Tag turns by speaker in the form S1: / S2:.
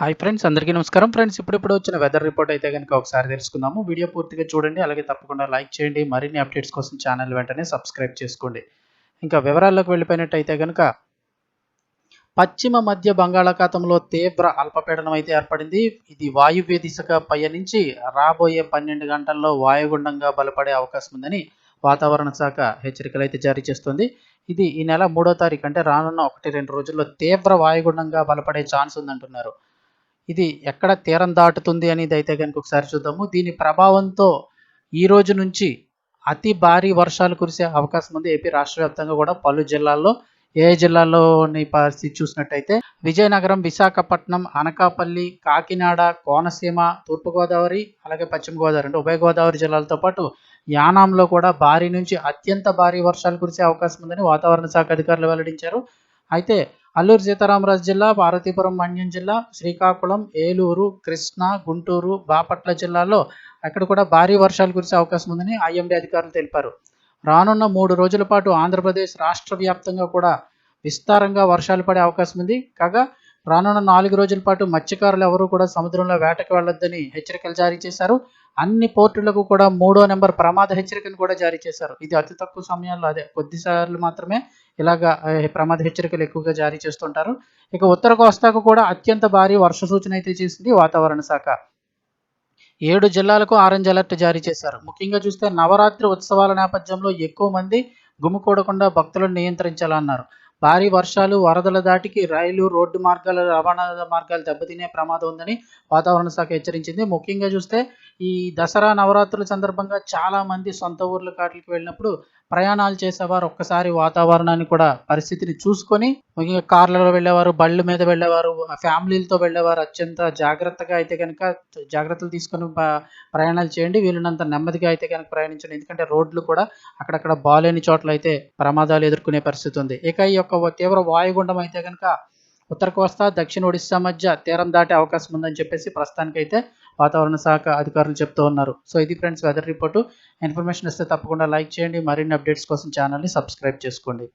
S1: Hi friends అందరికీ నమస్కారం. Friends ఇప్పుడిప్పుడు వచ్చిన వెదర్ రిపోర్ట్ అయితే కనుక ఒకసారి తెలుసుకుందాము. వీడియో పూర్తిగా చూడండి అలాగే తప్పకుండా లైక్ చేయండి. మరిన్ని అప్డేట్స్ కోసం ఛానల్ వెంటనే సబ్స్క్రైబ్ చేసుకోండి. ఇంకా వివరాల్లోకి వెళ్ళిపోయినట్టయితే కనుక పశ్చిమ మధ్య బంగాళాఖాతంలో తీవ్ర అల్పపీడనం అయితే ఏర్పడింది. ఇది వాయువ్య దిశగా పయనించి రాబోయే పన్నెండు గంటల్లో వాయుగుండంగా బలపడే అవకాశం ఉందని వాతావరణ శాఖ హెచ్చరికలు అయితే జారీ చేస్తుంది. ఇది ఈ నెల మూడో తారీఖు అంటే రానున్న ఒకటి రెండు రోజుల్లో తీవ్ర వాయుగుండంగా బలపడే ఛాన్స్ ఉందంటున్నారు. ఇది ఎక్కడ తీరం దాటుతుంది అనేది అయితే కనుక ఒకసారి చూద్దాము. దీని ప్రభావంతో ఈ రోజు నుంచి అతి భారీ వర్షాలు కురిసే అవకాశం ఉంది. ఏపీ రాష్ట్ర వ్యాప్తంగా కూడా పలు జిల్లాల్లో ఏ జిల్లాల్లోని పరిస్థితి చూసినట్టయితే విజయనగరం విశాఖపట్నం అనకాపల్లి కాకినాడ కోనసీమ తూర్పుగోదావరి అలాగే పశ్చిమ గోదావరి అంటే ఉభయ గోదావరి జిల్లాలతో పాటు యానాంలో కూడా భారీ నుంచి అత్యంత భారీ వర్షాలు కురిసే అవకాశం ఉందని వాతావరణ శాఖ అధికారులు వెల్లడించారు. అయితే అల్లూరు సీతారామరాజు జిల్లా పార్వతీపురం మన్యం జిల్లా శ్రీకాకుళం ఏలూరు కృష్ణా గుంటూరు బాపట్ల జిల్లాల్లో అక్కడ కూడా భారీ వర్షాలు కురిసే అవకాశం ఉందని ఐఎండీ అధికారులు తెలిపారు. రానున్న మూడు రోజుల పాటు ఆంధ్రప్రదేశ్ రాష్ట్ర వ్యాప్తంగా కూడా విస్తారంగా వర్షాలు పడే అవకాశం ఉంది. కాగా రానున్న నాలుగు రోజుల పాటు మత్స్యకారులు ఎవరూ కూడా సముద్రంలో వేటకు వెళ్ళొద్దని హెచ్చరికలు జారీ చేశారు. అన్ని పోర్టులకు కూడా మూడో నెంబర్ ప్రమాద హెచ్చరికను కూడా జారీ చేశారు. ఇది అతి తక్కువ సమయాల్లో అదే కొద్దిసార్లు మాత్రమే ఇలాగా ప్రమాద హెచ్చరికలు ఎక్కువగా జారీ చేస్తుంటారు. ఇక ఉత్తర కోస్తాకు కూడా అత్యంత భారీ వర్ష సూచన అయితే చేసింది వాతావరణ శాఖ. ఏడు జిల్లాలకు ఆరెంజ్ అలర్ట్ జారీ చేశారు. ముఖ్యంగా చూస్తే నవరాత్రి ఉత్సవాల నేపథ్యంలో ఎక్కువ మంది గుమికూడకుండా భక్తులను నియంత్రించాలన్నారు. భారీ వర్షాలు వరదల దాటికి రైలు రోడ్డు మార్గాల రవాణా మార్గాలు దెబ్బతినే ప్రమాదం ఉందని వాతావరణ శాఖ హెచ్చరించింది. ముఖ్యంగా చూస్తే ఈ దసరా నవరాత్రుల సందర్భంగా చాలా మంది సొంత ఊర్ల కాటికి వెళ్ళినప్పుడు ప్రయాణాలు చేసేవారు ఒక్కసారి వాతావరణాన్ని కూడా పరిస్థితిని చూసుకొని ముఖ్యంగా కార్లలో వెళ్ళేవారు బళ్ళు మీద వెళ్ళేవారు ఫ్యామిలీలతో వెళ్ళేవారు అత్యంత జాగ్రత్తగా అయితే కనుక జాగ్రత్తలు తీసుకొని ప్రయాణాలు చేయండి. వీలున్నంత నెమ్మదిగా అయితే కనుక ప్రయాణించండి. ఎందుకంటే రోడ్లు కూడా అక్కడక్కడ బాలేని చోట్ల అయితే ప్రమాదాలు ఎదుర్కొనే పరిస్థితి ఉంది. ఇక ఈ యొక్క తీవ్ర వాయుగుండం అయితే కనుక ఉత్తర కోస్తా దక్షిణ ఒడిశా మధ్య తీరం దాటే అవకాశం ఉందని చెప్పేసి ప్రస్తుతానికైతే వాతావరణ శాఖ అధికారులు చెప్తూ ఉన్నారు. సో ఇది ఫ్రెండ్స్ వెదర్ రిపోర్టు. ఇన్ఫర్మేషన్ ఇస్తే తప్పకుండా లైక్ చేయండి. మరిన్ని అప్డేట్స్ కోసం ఛానల్ని సబ్స్క్రైబ్ చేసుకోండి.